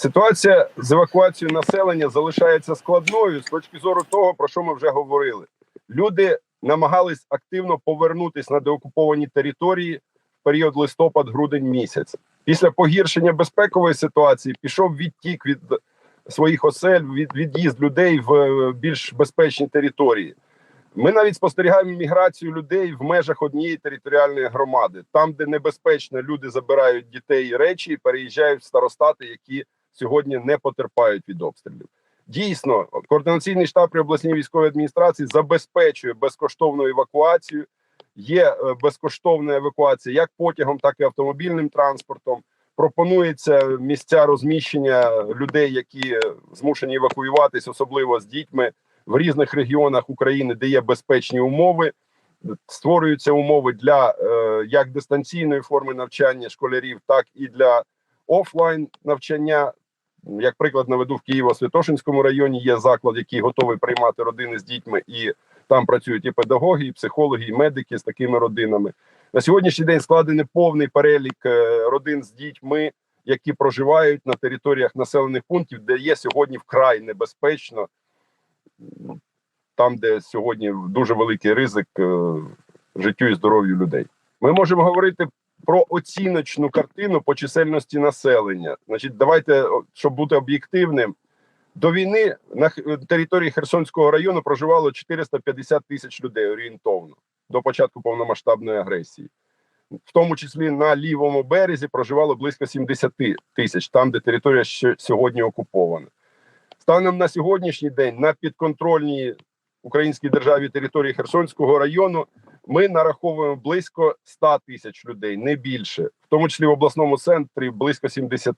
Ситуація з евакуацією населення залишається складною з точки зору того, про що ми вже говорили. Люди намагались активно повернутися на деокуповані території в період листопад-грудень місяць. Після погіршення безпекової ситуації пішов відтік від своїх осель, від від'їзд людей в е, більш безпечні території. Ми навіть спостерігаємо міграцію людей в межах однієї територіальної громади, там, де небезпечно, люди забирають дітей і речі і переїжджають в старостати, які сьогодні не потерпають від обстрілів. Дійсно, координаційний штаб при обласній військовій адміністрації забезпечує безкоштовну евакуацію. Є е, безкоштовна евакуація як потягом, так і автомобільним транспортом. Пропонується місця розміщення людей, які е, змушені евакуюватись, особливо з дітьми в різних регіонах України, де є безпечні умови. Створюються умови для е, як дистанційної форми навчання школярів, так і для офлайн навчання. Як приклад наведу в Києво-Святошинському районі є заклад, який готовий приймати родини з дітьми, і там працюють і педагоги, і психологи, і медики з такими родинами. На сьогоднішній день складений повний перелік е, родин з дітьми, які проживають на територіях населених пунктів, де є сьогодні вкрай небезпечно, там, де сьогодні дуже великий ризик е, життю і здоров'ю людей. Ми можемо говорити про оціночну картину по чисельності населення. Значить, давайте, щоб бути об'єктивним, до війни на території Херсонського району проживало 450 тисяч людей орієнтовно до початку повномасштабної агресії. В тому числі на лівому березі проживало близько 70 тисяч, там, де територія ще сьогодні окупована. Станом на сьогоднішній день на підконтрольній українській державі території Херсонського району ми нараховуємо близько 100 тисяч людей, не більше, в тому числі в обласному центрі близько 70.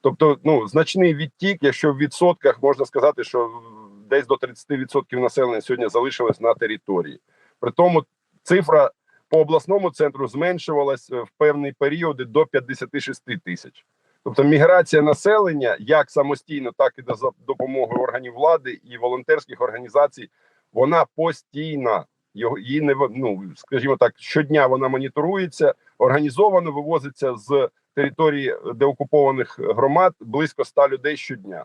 Тобто, ну значний відтік, якщо в відсотках можна сказати, що десь до 30% населення сьогодні залишилось на території. При тому цифра по обласному центру зменшувалась е, в певні періоди до 56 тисяч. Тобто міграція населення як самостійно, так і за допомогою органів влади і волонтерських організацій, вона постійна. Його її не ну, скажімо так, щодня вона моніторується, організовано вивозиться з території деокупованих громад близько 100 людей щодня.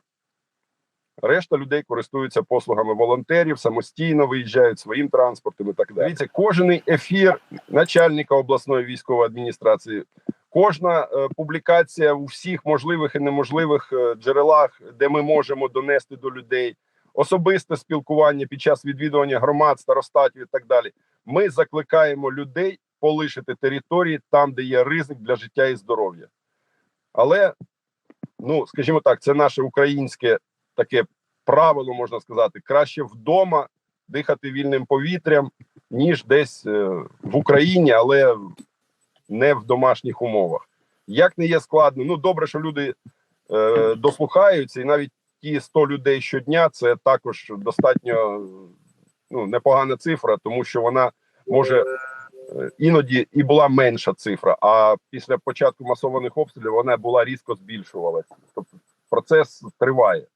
Решта людей користуються послугами волонтерів, самостійно виїжджають своїм транспортом і так далі. Дивіться, кожен ефір начальника обласної військової адміністрації, кожна е, публікація у всіх можливих і неможливих е, джерелах, де ми можемо донести до людей, особисте спілкування під час відвідування громад, старостатів і так далі. Ми закликаємо людей полишити території там, де є ризик для життя і здоров'я. Але, ну скажімо так, це наше українське таке правило, можна сказати, краще вдома дихати вільним повітрям, ніж десь е, в Україні, але не в домашніх умовах. Як не є складно, ну добре, що люди е, дослухаються, і навіть ті 100 людей щодня це також достатньо ну, непогана цифра, тому що вона може е, іноді і була менша цифра. А після початку масованих обстрілів вона була різко збільшувалася. Тобто процес триває.